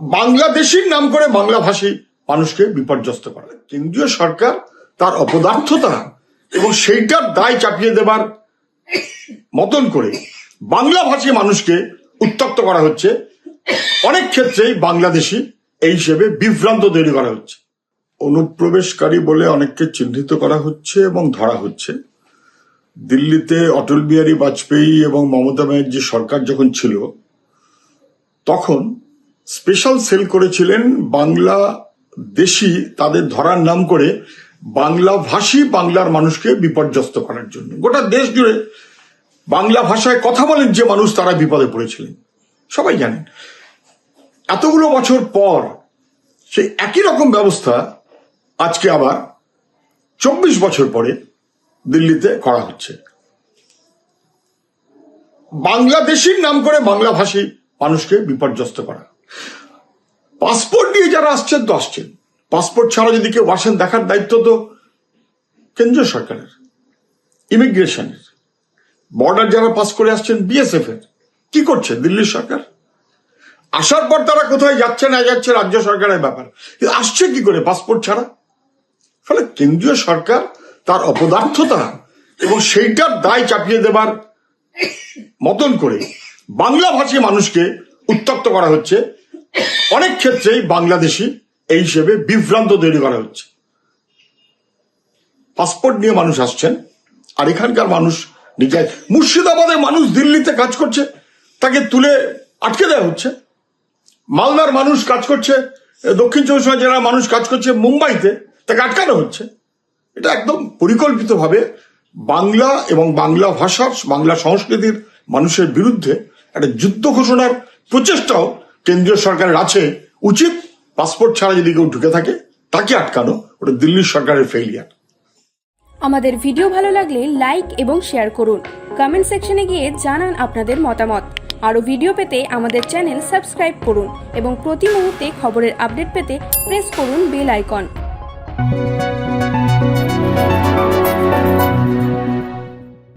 বাংলাদেশির নাম করে বাংলাভাষী মানুষকে বিপর্যস্ত করা। কেন্দ্রীয় সরকার তার অপদার্থতা এবং সেইটার দায় চাপিয়ে দেবার মতন করে বাংলাভাষী মানুষকে উত্তপ্ত করা হচ্ছে। অনেক ক্ষেত্রেই বাংলাদেশি এই হিসেবে বিভ্রান্ত তৈরি করা হচ্ছে। অনুপ্রবেশকারী বলে অনেককে চিহ্নিত করা হচ্ছে এবং ধরা হচ্ছে। দিল্লিতে অটল বিহারী বাজপেয়ী এবং মমতা ব্যানার্জি সরকার যখন ছিল, তখন স্পেশাল সেল করেছিলেন বাংলা দেশি, তাদের ধরার নাম করে বাংলা ভাষী বাংলার মানুষকে বিপর্যস্ত করার জন্য। গোটা দেশ জুড়ে বাংলা ভাষায় কথা বলেন যে মানুষ, তারা বিপদে পড়েছিলেন। সবাই জানেন। এতগুলো বছর পর সেই একই রকম ব্যবস্থা আজকে আবার চব্বিশ বছর পরে দিল্লিতে করা হচ্ছে। বাংলাদেশির নাম করে বাংলাভাষী মানুষকে বিপর্যস্ত করা। পাসপোর্ট নিয়ে যারা আসছেন তো আসছেন। পাসপোর্ট ছাড়া যদি কেউ আসেন, দেখার দায়িত্ব তো কেন্দ্রীয় সরকারের, ইমিগ্রেশনের। বর্ডার যারা পাস করে আসছেন বিএসএফ এর কি করছে দিল্লির সরকার? আসার পর তারা কোথায় যাচ্ছে না যাচ্ছে রাজ্য সরকারের ব্যাপার। আসছে কি করে পাসপোর্ট ছাড়া? ফলে কেন্দ্রীয় সরকার তার অপদার্থতা এবং সেইটার দায় চাপিয়ে দেবার মতন করে বাংলাভাষী মানুষকে উত্তপ্ত করা হচ্ছে। অনেক ক্ষেত্রেই বাংলাদেশি এই হিসেবে বিভ্রান্ত তৈরি করা হচ্ছে। পাসপোর্ট নিয়ে মানুষ আসছেন, আর এখানকার মানুষ নিজে মুর্শিদাবাদের মানুষ দিল্লিতে কাজ করছে, তাকে তুলে আটকে দেওয়া হচ্ছে। মালদার মানুষ কাজ করছে, দক্ষিণ চব্বিশ জেলার মানুষ কাজ করছে, মুম্বাইতে তাকে আটকানো হচ্ছে। এটা একদম পরিকল্পিতভাবে বাংলা এবং বাংলা ভাষার, বাংলা সংস্কৃতির মানুষের বিরুদ্ধে একটা যুদ্ধ ঘোষণার প্রচেষ্টাও কেন্দ্রীয় সরকারের আছে, উচিত পাসপোর্ট ছাড়া যদি কেউ ঢুকে থাকে, তাকে আটকানো, ওটা দিল্লির সরকারের ফেলিয়ার আমাদের ভিডিও ভালো লাগলে লাইক এবং শেয়ার করুন। কমেন্ট সেকশনে গিয়ে জানান আপনাদের মতামত। আরও ভিডিও পেতে আমাদের চ্যানেল সাবস্ক্রাইব করুন এবং প্রতি মুহূর্তে খবরের আপডেট পেতে প্রেস করুন বেল আইকন